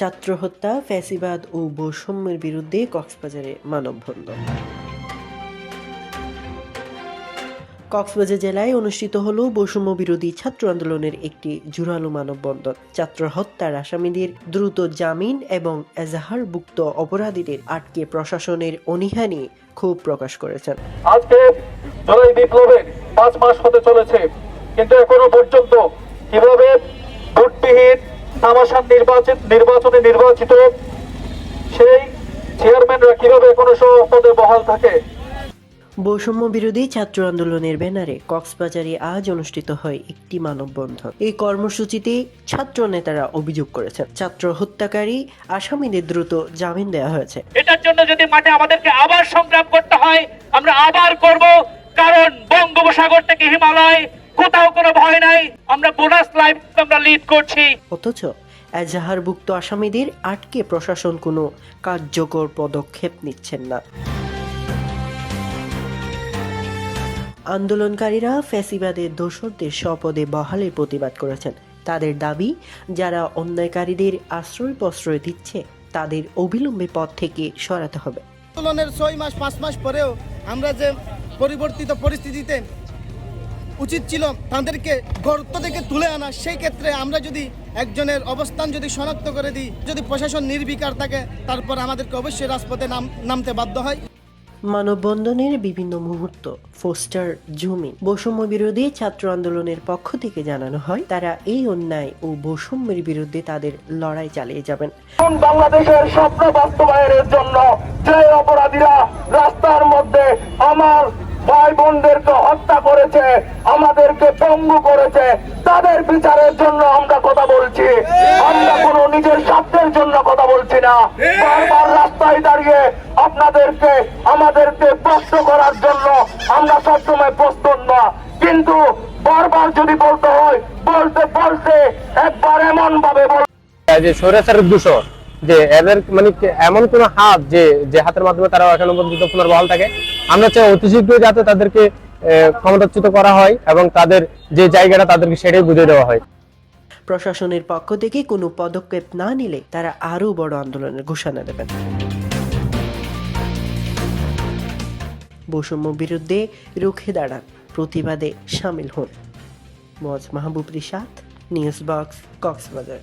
ছাত্র হত্যা, ফ্যাসিবাদ ও বৈষম্যের বিরুদ্ধে কক্সবাজারে মানববন্ধন। কক্সবাজার জেলায় অনুষ্ঠিত হল বৈষম্য বিরোধী ছাত্র আন্দোলনের একটি জোরালো মানববন্ধন। ছাত্র হত্যার আসামিদের দ্রুত জামিন এবং এজাহারভুক্ত অপরাধীদের আটকে প্রশাসনের অনীহা নিয়ে ক্ষোভ প্রকাশ করেছেন। আজকে জুলাই বিপ্লবের পাঁচ মাস হতে চলেছে, কিন্তু এখনও পর্যন্ত কীভাবে ভোটবিহীন তামাশার নির্বাচিত নির্বাচনে নির্বাচিত সেই চেয়ারম্যানরা কীভাবে সব পদে বহাল থাকে? বৈষম্য বিরোধী ছাত্র আন্দোলনের ব্যানারে কক্সবাজারে আজ অনুষ্ঠিত হয় একটি মানববন্ধন। এই কর্মসূচিতে ছাত্র নেতারা অভিযোগ করেছেন। ছাত্র হত্যাকারী আসামিদের দ্রুত জামিন দেওয়া হয়েছে। এটার জন্য যদি মাঠে আমাদেরকে আবার সংগ্রাম করতে হয় আমরা আবার করব কারণ বঙ্গোপসাগর থেকে হিমালয় কোথাও কোনো ভয় নাই। আমরা বোনাস লাইফ আমরা লিড করছি। অথচ এজাহারভুক্ত আসামিদের আটকে প্রশাসন কোনো কার্যকর পদক্ষেপ নিচ্ছেন না। আন্দোলনকারীরা ফ্যাসিবাদের দোসরদের স্বপদে বহালের প্রতিবাদ করেছেন। তাদের দাবি যারা অন্যায়কারীদের আশ্রয় প্রশ্রয় দিচ্ছে তাদের অবিলম্বে পদ থেকে সরাতে হবে। আন্দোলনের ছয় মাস পাঁচ মাস পরেও আমরা যে পরিবর্তিত পরিস্থিতিতে উচিত ছিল তাদেরকে গর্ত থেকে তুলে আনা। সেই ক্ষেত্রে আমরা যদি একজনের অবস্থান যদি শনাক্ত করে দিই যদি প্রশাসন নির্বিকার থাকে তারপর আমাদেরকে অবশ্যই রাজপথে নাম নামতে বাধ্য হয়। মানববন্ধনের বিভিন্ন মুহূর্ত পোস্টার জমি বৈষম্য বিরোধী ছাত্র আন্দোলনের পক্ষ থেকে জানানো হয় তারা এই অন্যায় ও বৈষম্যের বিরুদ্ধে তাদের লড়াই চালিয়ে যাবেন। বাংলাদেশের স্বপ্ন বাস্তবায়নের জন্য যে অপরাধীরা রাস্তার মধ্যে আমার ভাই বোনদেরকে হত্যা করেছে, আমাদেরকে পঙ্গু করেছে, তাদের বিচারের জন্য আমরা কথা বলছি। আমরা কোনো নিজের স্বার্থের জন্য কথা বলছি না। বারবার রাস্তায় দাঁড়িয়ে আপনাদেরকে, আমাদেরকে প্রশ্ন করার জন্য আমরা সবসময় প্রস্তুত না। কিন্তু বারবার যদি বলতে হয়, বলতে বলতে একবার এমন ভাবে যে স্বৈরাচারের দূষণ যে এদের মানে এমন কোন হাত যে যে হাতের মাধ্যমে তারা এখনও পর্যন্ত পুনর্বহাল থাকে, আমরা চাই অতি শীঘ্রই যাতে তাদেরকে ক্ষমতাচ্যুত করা হয় এবং তাদের যে জায়গাটা তাদেরকে সেটাই বুঝিয়ে দেওয়া হয়। প্রশাসনের পক্ষ থেকে কোনো পদক্ষেপ না নিলে তারা আরও বড় আন্দোলনের ঘোষণা দেবেন। বৈষম্য বিরুদ্ধে রুখে দাঁড়ান, প্রতিবাদে সামিল হন। মজ মাহবুব রিশাদ, নিউজ বক্স, কক্সবাজার।